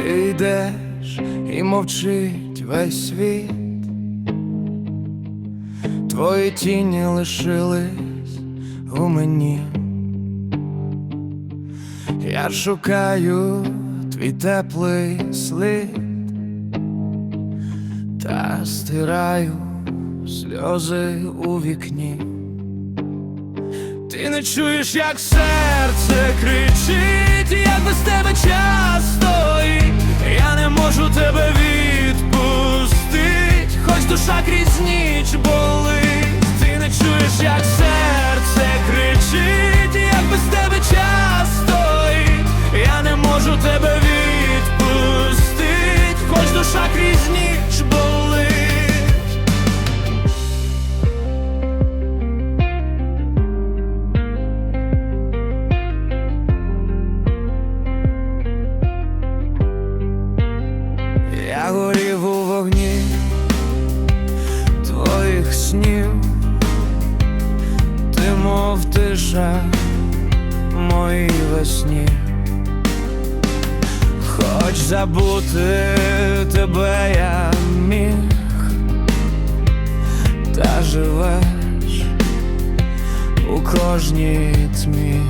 йдеш і мовчить весь світ. Твої тіні лишились у мені. Я шукаю твій теплий слід та стираю сльози у вікні. Ти не чуєш, як серце кричить, як без тебе час можу тебе відпустить, хоч душа крізь ніч болить. Я горів у вогні твоїх снів, ти мов тиша моїй весні. Хоч забути тебе я міг, та живеш у кожній тьмі.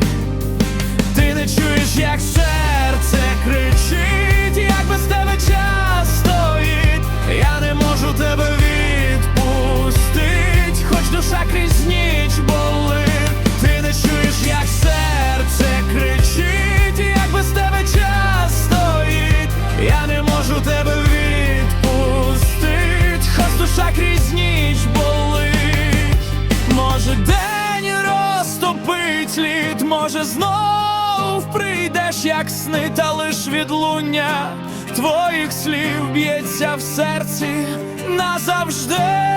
Ти не чуєш, як розтопить літ, може знов прийдеш, як сни, та лиш відлуння твоїх слів б'ється в серці назавжди.